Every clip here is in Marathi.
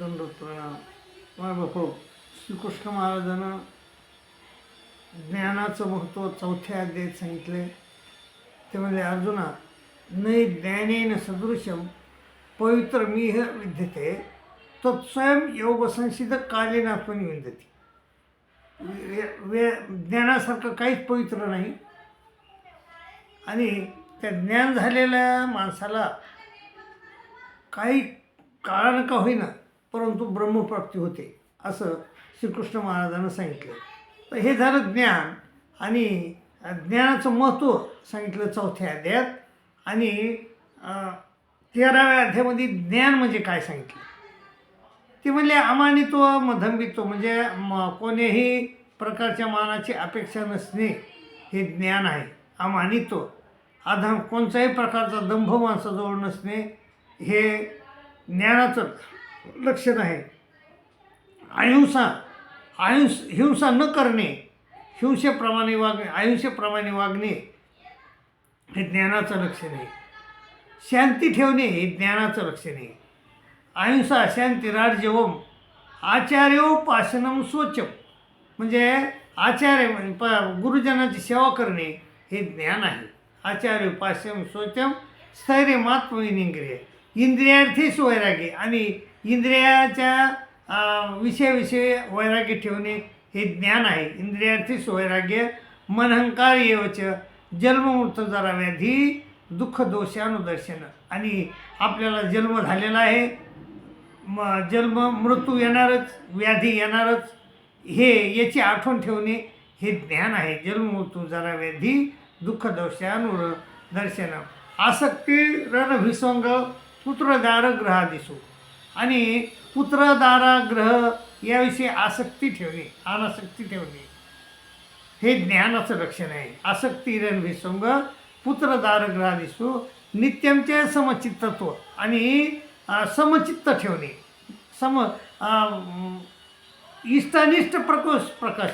दंडोत प्रणाम माझ्या बापू श्रीकृष्ण महाराजांना ज्ञानाचं महत्त्व चौथ्या अध्यायात सांगितले ते म्हणजे अर्जुना नै ज्ञानेन सदृशम पवित्र मीह विद्यते तत्स्वयं योग संसिद्ध कालीनात्मनी विद्यते. वे- वे ज्ञानासारखं काहीच पवित्र नाही. आणि त्या ज्ञान झालेल्या माणसाला काही काळानं का होईना परंतु ब्रह्मप्राप्ती होते असं श्रीकृष्ण महाराजांना सांगितलं. तर हे झालं ज्ञान आणि ज्ञानाचं महत्त्व सांगितलं चौथ्या अध्यायात आणि तेराव्या अध्यायामध्ये ज्ञान म्हणजे काय सांगितलं? ते म्हणले अमानित्व मधंबित्व म्हणजे म कोणीही प्रकारच्या मानाची अपेक्षा नसणे हे ज्ञान आहे. अमानित्व अधम कोणत्याही प्रकारचा दंभ माणसाजवळ नसणे हे ज्ञानाचं लक्षण आहे अहिंसा अहिंस हिंसा न करणे हिंसेप्रमाणे वागणे अहिंसेप्रमाणे वागणे हे ज्ञानाचं लक्षण आहे शांती ठेवणे हे ज्ञानाचं लक्षण आहे अहिंसा शांती राजवम आचार्योपासनम स्वच्छम म्हणजे आचार्य म्हणजे प गुरुजनाची सेवा करणे हे ज्ञान आहे. आचार्योपासम स्वच्छम स्थैर्य मात्म इंद्रिय इंद्रियार्थी स्वैरागी आणि इंद्रियाच्या विषयाविषयी वैराग्य ठेवणे हे ज्ञान आहे. इंद्रियार्थीच वैराग्य मनहंकार येवच जन्ममृत्यू जरा व्याधी दुःख दोषानुदर्शन आणि आपल्याला जन्म झालेला आहे म जन्म मृत्यू येणारच व्याधी येणारच हे याची आठवण ठेवणे हे ज्ञान आहे. जन्म मृत्यू जरा व्याधी दुःख दोषानुर दर्शन आसक्ती रणभिसंग पुत्रदार ग्रहा दिसू आणि पुत्रदारा ग्रह याविषयी आसक्ती ठेवणे अनासक्ती ठेवणे हे ज्ञानाचं लक्षण आहे. आसक्ती रणभिसंग पुत्रदार ग्रह दिसू नित्यमचे समचित्तत्व आणि समचित्त ठेवणे. सम इष्टानिष्ट प्रकोश प्रकाश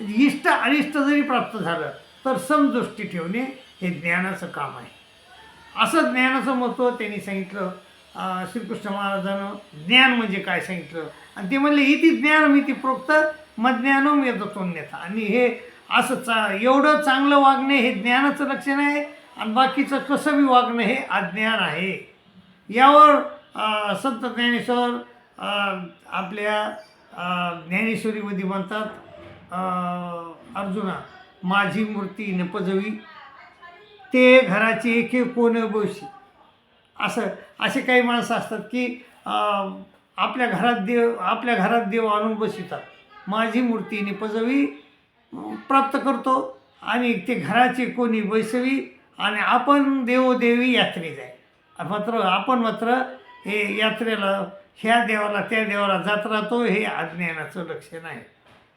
म्हणजे इष्ट अनिष्ट जरी प्राप्त झालं तर समदृष्टी ठेवणे हे ज्ञानाचं काम आहे. असं ज्ञानाचं महत्त्व त्यांनी सांगितलं. श्रीकृष्ण महाराजानं ज्ञान म्हणजे काय सांगितलं? आणि ते म्हणले इति ज्ञान मी ती प्रोक्त मज्ञानम येतोन्यथा आणि हे असं चा एवढं चांगलं वागणे हे ज्ञानाचं लक्षण आहे आणि बाकीचं कसं बी वागणं हे अज्ञान आहे. यावर संत ज्ञानेश्वर आपल्या ज्ञानेश्वरीमध्ये म्हणतात अर्जुना माझी मूर्ती नपजवी ते घराचे एक एक कोण बशी असं असे काही माणसं असतात की आपल्या घरात देव आपल्या घरात देव आणून बसवितात. माझी मूर्तीने पजवी प्राप्त करतो आणि ते घराचे कोणी बैसवी आणि आपण देवदेवी यात्रेत आहे मात्र आपण मात्र हे यात्रेला ह्या देवाला त्या देवाला जात राहतो हे अज्ञानाचं लक्षण आहे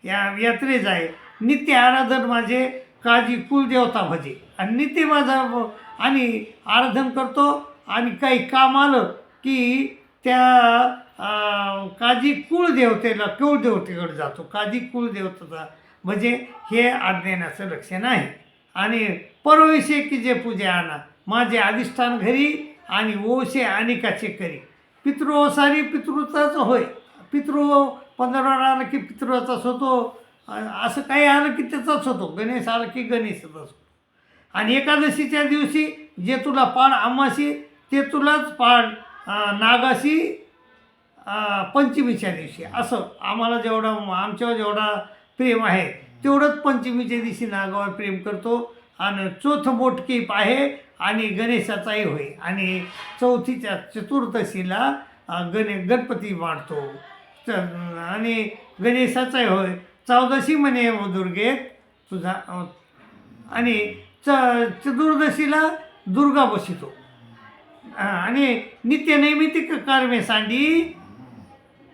या यात्रेच आहे नित्य आराधन माझे काळजी कुलदेवता भजे. आणि नित्य माझा आणि आराधन करतो आणि काही काम आलं की त्या काजी कुळदेवतेला कुळदेवतेकडे जातो. काजी कुळदेवतेचा म्हणजे हे अज्ञानाचं लक्षण आहे. आणि परविषय की जे पूजे आणा माझे अधिष्ठान घरी आणि ओशे अनेकाचे करी. पितृओसारी पितृचाच होय. पितृ पंधरा आलं की पितृचाच होतो. असं काही आलं की त्याचाच होतो. गणेश आलं की गणेशाचाच असतो आणि एकादशीच्या दिवशी जे तुला पाड अमाशी ते तुलाच पाड नागाशी पंचमीच्या दिवशी. असं आम्हाला जेवढं आमच्यावर जेवढा प्रेम आहे तेवढंच पंचमीच्या दिवशी नागावर प्रेम करतो. आणि चौथ मोठकी आहे आणि गणेशाचाही होय. आणि चौथीच्या चतुर्दशीला गणे गणपती मांडतो च- आणि गणेशाचाही होय. चौदशी म्हणे ओ दुर्गे तुझा आणि च चतुर्दशीला दुर्गा बसितो. आणि आणि नित्यनैमितिक कर्मे सांडी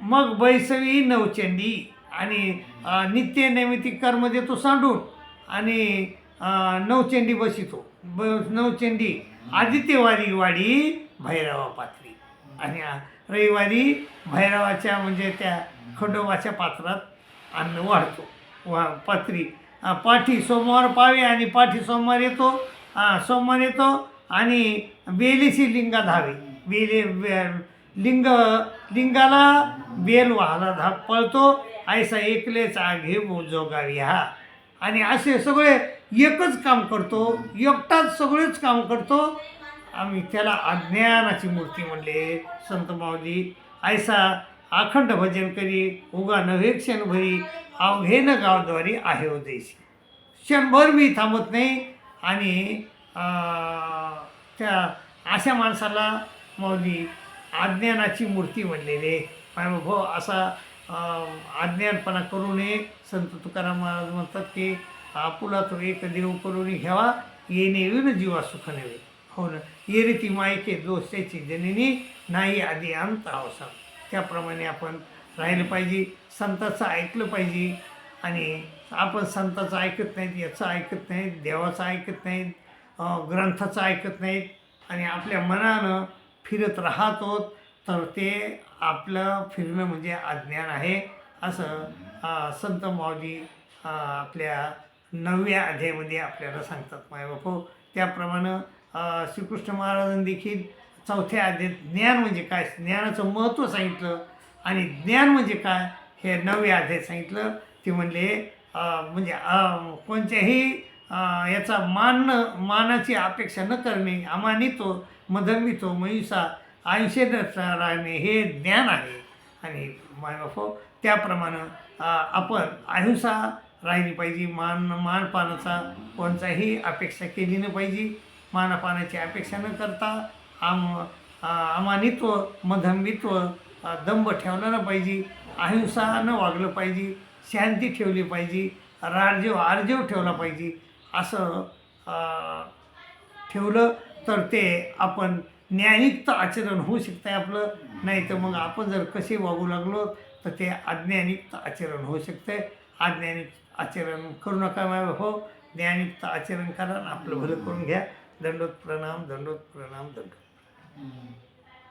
मग बैसवी नवचंडी. आणि नित्य नैमितिक कर्म देतो सांडून आणि नवचंडी बसितो. ब नवचंडी आदित्यवारी वाडी भैरवा पात्री. आणि रविवारी भैरवाच्या म्हणजे त्या खंडोबाच्या पात्रात अन्न वाढतो. वा पात्री पाठी सोमवार पावे आणि पाठी सोमवार येतो. सोमवार येतो आणि वेलीशी लिंगा धावे. बेले वे लिंग लिंगाला वेल व्हायला धाप पळतो ऐसा एकलेच आघे जोगावी हा. आणि असे सगळे एकच काम करतो एकटाच सगळेच काम करतो. आम्ही त्याला अज्ञानाची मूर्ती म्हणले संत माऊली. ऐसा अखंड भजन करी उगा नव्हे क्षणभरी अवघे न गावद्वारी आहे उदेशी क्षणभर मी थांबत नाही आणि त्या अशा माणसाला माऊली अज्ञानाची मूर्ती म्हणलेले भाऊ असा अज्ञानपणा करू नये. संत तुकाराम महाराज म्हणतात की आपुला तो एक देव करून घ्यावा. येणे येऊन जीवा सुख नव्हे. हो ना. ये रीती मायके दोषाची जननी. नाही आधी अंत अवसान. त्याप्रमाणे आपण राहिलं पाहिजे. संताचं ऐकलं पाहिजे. आणि आपण संताचं ऐकत नाहीत याचं ऐकत नाहीत देवाचं ऐकत नाहीत. ग्रंथाचं ऐकत नाहीत आणि आपल्या मनानं फिरत राहतो तर ते आपलं फिरणं म्हणजे अज्ञान आहे असं संत माऊली आपल्या नवव्या अध्यायामध्ये आपल्याला सांगतात. मायबापू त्याप्रमाणे त्याप्रमाणं श्रीकृष्ण महाराजांनी देखील चौथ्या अध्यायात ज्ञान म्हणजे काय? ज्ञानाचं महत्त्व सांगितलं आणि ज्ञान म्हणजे काय? हे नवव्या अध्यायात सांगितलं. ते म्हणले म्हणजे कोणत्याही याचा मान न मानाची अपेक्षा न करणे अमानितो मधमितो महिषा आयुष्य राहणे हे ज्ञान आहे. आणि मायबापो हो, त्याप्रमाणे आपण अहिंसा राहिली पाहिजे मान मानपानाचा कोणताही अपेक्षा केली न पाहिजे. मानपानाची अपेक्षा न करता आम अमानित्व मधंबित्व दंभ ठेवलं न पाहिजे. अहिंसा न वागलं पाहिजे. शांती ठेवली पाहिजे. राजव आर्जव ठेवला पाहिजे. असं ठेवलं तर ते आपण न्याययुक्त आचरण होऊ शकतं आहे आपलं. नाही तर मग आपण जर कसे वागू लागलो तर ते अज्ञानिक्त आचरण होऊ शकतं आहे अज्ञानिक आचरण करू नका माझ्या हो ज्ञानिक्त आचरण करा आणि आपलं भलं करून घ्या. दंडोत प्रणाम दंडोत प्रणाम दंडोत.